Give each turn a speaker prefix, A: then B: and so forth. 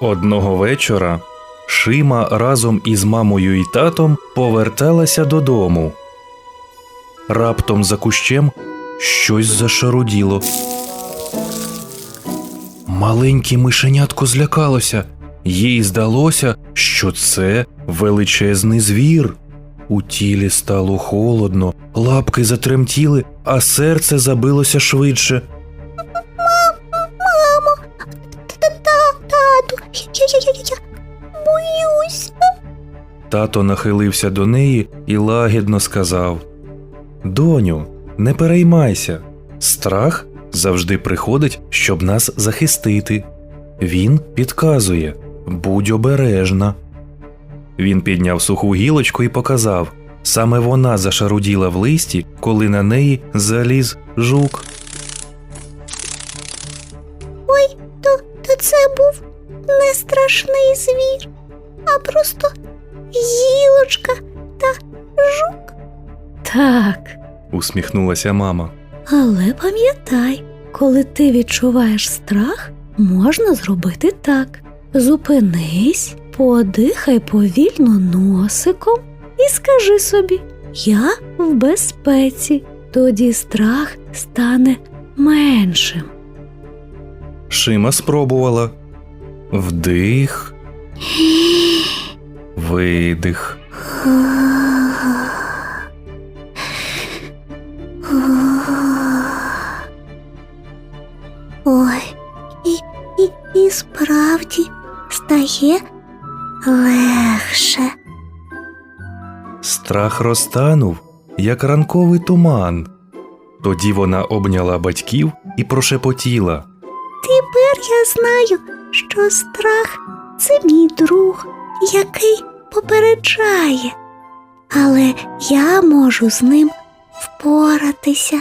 A: Одного вечора Шима разом із мамою і татом поверталася додому. Раптом за кущем щось зашаруділо. Маленьке мишенятко злякалося. Їй здалося, що це величезний звір. У тілі стало холодно, лапки затремтіли, а серце забилося швидше.
B: Я, я, я, я боюсь.
A: Тато нахилився до неї і лагідно сказав: Доню, не переймайся. Страх завжди приходить, щоб нас захистити. Він підказує будь обережна. Він підняв суху гілочку і показав. Саме вона зашаруділа в листі, коли на неї заліз жук.
B: Це був не страшний звір, а просто гілочка та жук.
C: Так,
A: усміхнулася мама.
C: але пам'ятай, коли ти відчуваєш страх, можна зробити так: зупинись, подихай повільно носиком і скажи собі: Я в безпеці. Тоді страх стане меншим.
A: Шима спробувала. Вдих. Видих.
B: Ой, і, і, і справді стає легше.
A: Страх розтанув, як ранковий туман. Тоді вона обняла батьків і прошепотіла.
B: Тепер я знаю, що страх це мій друг, який попереджає, але я можу з ним впоратися.